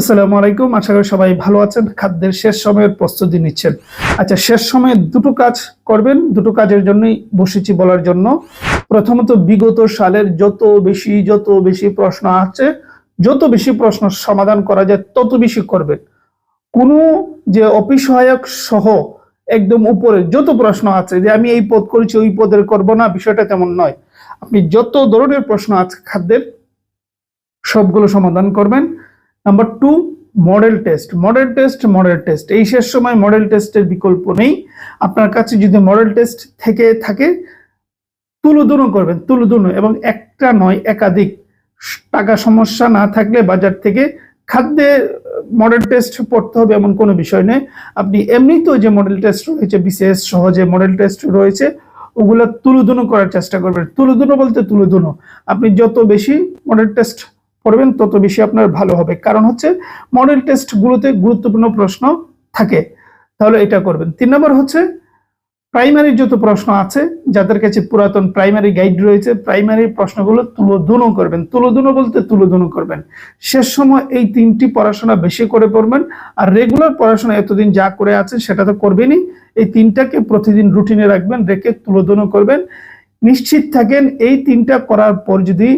আসসালামু আলাইকুম। আশা করি সবাই ভালো আছেন। খাদ্যের শেষ সময়ের প্রস্তুতি নিচ্ছেন। আচ্ছা শেষ সময়ে দুটো কাজ করবেন। দুটো কাজের জন্যই বসেছি বলার জন্য। প্রথমত, বিগত সালের যত বেশি যত বেশি প্রশ্ন আছে, যত বেশি প্রশ্ন সমাধান করা যায়, তত বেশি করবেন। কোনো যে অপিসহায়ক সহ একদম উপরে যত প্রশ্ন আছে, যে আমি এই পদ করেছি, ওই পদের করব না, বিষয়টা তেমন নয়। আপনি যত ধরনের প্রশ্ন আছে খাদ্যের, সবগুলো সমাধান করবেন। Number two model test model test model test এই শেষ সময় মডেল টেস্টের বিকল্প নেই। আপনার কাছে যদি মডেল টেস্ট থেকে থাকে তুলোধুনো করবেন তুলোধুনো এবং একটা নয়, একাধিক টাকা সমস্যা না থাকলে বাজার থেকে খাদ্যে মডেল টেস্ট পড়তে হবে এমন কোনো বিষয় নেই আপনি এমনিতেও যে মডেল টেস্ট রয়েছে, বিশেষ সহজে মডেল টেস্ট রয়েছে, ওগুলো তুলোধুনো করার চেষ্টা করবেন। তুলোধুনো বলতে তুলোধুনো আপনি যত বেশি মডেল টেস্ট পড়বেন, তত বেশি আপনার ভালো হবে। কারণ হচ্ছে মডেল টেস্টগুলোতে গুরুত্বপূর্ণ প্রশ্ন থাকে। তাহলে এটা করবেন। তিন নম্বর হচ্ছে প্রাইমারি যত প্রশ্ন আছে, যাদের কাছে পুরাতন প্রাইমারি গাইড রয়েছে প্রাইমারি প্রশ্নগুলো তুলোধুনো করবেন। তুলোধুনো বলতে তুলোধুনো করবেন। শেষ সময় এই তিনটি পড়াশোনা বেশি করে পড়বেন, আর রেগুলার পড়াশোনা এতদিন যা করে আছে, সেটা তো করবেনই। এই তিনটাকে প্রতিদিন রুটিনে রাখবেন, রেখে তুলোধুনো করবেন। নিশ্চিত থাকেন, এই তিনটা করার পর যদি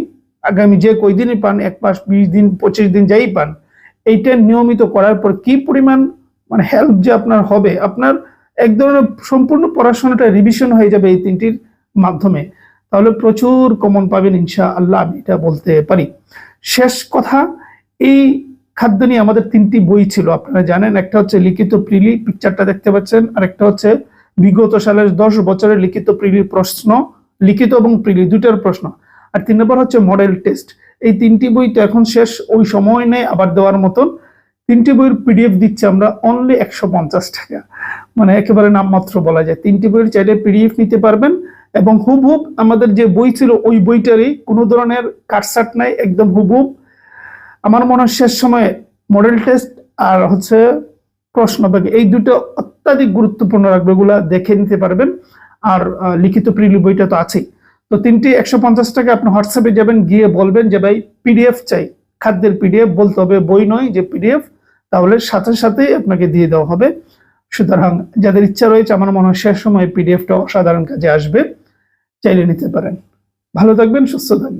আগামী যে কয়দিনই পান, এক মাস, বিশ দিন, পঁচিশ দিন যাই পান, এইটা নিয়মিত করার পর কি পরিমাণ মানে হেল্প যে আপনার হবে, আপনার এক ধরনের সম্পূর্ণ পড়াশোনাটা রিভিশন হয়ে যাবে এই তিনটির মাধ্যমে। তাহলে প্রচুর কমন পাবেন ইনশা আল্লাহ আমি এটা বলতে পারি। শেষ কথা, এই খাদ্য নিয়ে আমাদের তিনটি বই ছিল, আপনারা জানেন, একটা হচ্ছে লিখিত প্রিলি পিকচারটা দেখতে পাচ্ছেন, আর একটা হচ্ছে বিগত সালের দশ বছরের লিখিত প্রিলির প্রশ্ন, লিখিত এবং প্রিলি দুটার প্রশ্ন। আর তিন নম্বর হচ্ছে মডেল টেস্ট এই তিনটি বই তো এখন শেষ, ওই সময় নেই আবার দেওয়ার মতন। তিনটি বইয়ের পিডিএফ দিচ্ছি আমরা অনলি একশো পঞ্চাশ টাকা। মানে একেবারে নামমাত্র বলা যায়। তিনটি বইয়ের চাইলে পিডিএফ নিতে পারবেন এবং হুবহুব আমাদের যে বই ছিল, ওই বইটারই কোনো ধরনের কাটসাট নাই, একদম হুবহুব। আমার মনে হয় শেষ সময়ে মডেল টেস্ট আর হচ্ছে প্রশ্ন এই দুটো অত্যাধিক গুরুত্বপূর্ণ রাখবে এগুলা দেখে নিতে পারবেন। আর লিখিত প্রিলি বইটা তো আছেই। তো তিনটি একশো পঞ্চাশ টাকা আপনি হোয়াটসঅ্যাপে যাবেন, গিয়ে বলবেন যে ভাই পিডিএফ চাই। খাদ্যের পিডিএফ বলতে হবে, বই নয় যে পিডিএফ। তাহলে সাথে সাথে আপনাকে দিয়ে দেওয়া হবে। সুতরাং যাদের ইচ্ছা রয়েছে, আমার মনে হয় শেষ সময় পিডিএফটা অসাধারণ কাজে আসবে। চাইলে নিতে পারেন। ভালো থাকবেন, সুস্থ থাকবেন।